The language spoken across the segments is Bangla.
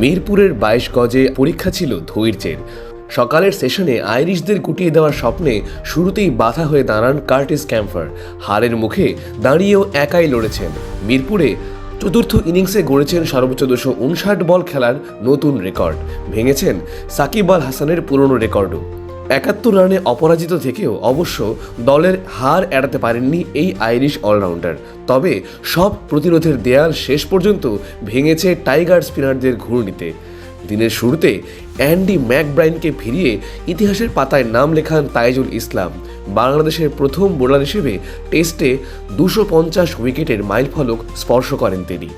মিরপুরের বাইশ গজে পরীক্ষা ছিল ধৈর্যের। সকালের সেশনে আইরিশদের কুটিয়ে দেওয়ার স্বপ্নে শুরুতেই বাধা হয়ে দাঁড়ান কার্টিস ক্যাম্পার হারের মুখে দাঁড়িয়েও একাই লড়েছেন। মিরপুরে চতুর্থ ইনিংসে গড়েছেন সর্বোচ্চ দুশো উনষাট বল খেলার নতুন রেকর্ড। ভেঙেছেন সাকিব আল হাসানের পুরনো রেকর্ডও। একাত্তর রানে অপরাজিত থেকেও অবশ্য দলের হার এড়াতে পারেননি এই আইরিশ অলরাউন্ডার। তবে সব প্রতিরোধের দেয়াল শেষ পর্যন্ত ভেঙেছে টাইগার স্পিনারদের ঘূর্ণিতে। দিনের শুরুতে অ্যান্ডি ম্যাকব্রাইনকে ফিরিয়ে ইতিহাসের পাতায় নাম লেখান তাইজুল ইসলাম। বাংলাদেশের প্রথম বোলার হিসেবে টেস্টে দুশো পঞ্চাশ উইকেটের মাইলফলক স্পর্শ করেন তিনি।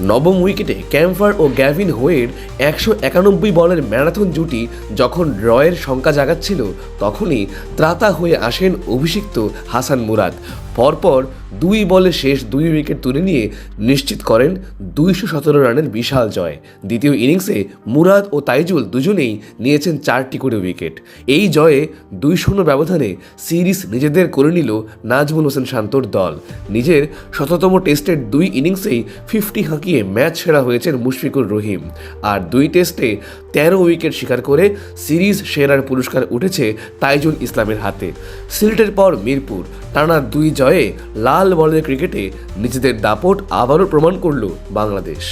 নবম উইকেটে ক্যাম্পার ও গ্যাভিন হোয়ের একশো একানব্বই বলের ম্যারাথন জুটি যখন ড্রয়ের শঙ্কা জাগাচ্ছিল, তখনই ত্রাতা হয়ে আসেন অভিষিক্ত হাসান মুরাদ। পরপর দুই বলে শেষ দুই উইকেট তুলে নিয়ে নিশ্চিত করেন দুইশো সতেরো রানের বিশাল জয়। দ্বিতীয় ইনিংসে মুরাদ ও তাইজুল দুজনেই নিয়েছেন চারটি করে উইকেট। এই জয়ে দুই শূন্য ব্যবধানে সিরিজ নিজেদের করে নিল নাজমুল হোসেন শান্তর দল। নিজের শততম টেস্টের দুই ইনিংসেই ফিফটি হাঁকিয়ে ম্যাচ সেরা হয়েছেন মুশফিকুর রহিম। আর দুই টেস্টে তেরো উইকেট শিকার করে সিরিজ সেরার পুরস্কার উঠেছে তাইজুল ইসলামের হাতে। সিলেটের পর মিরপুর, টানা দুই জয়ে লাল বলের ক্রিকেটে নিজেদের দাপট আবারও প্রমাণ করল বাংলাদেশ।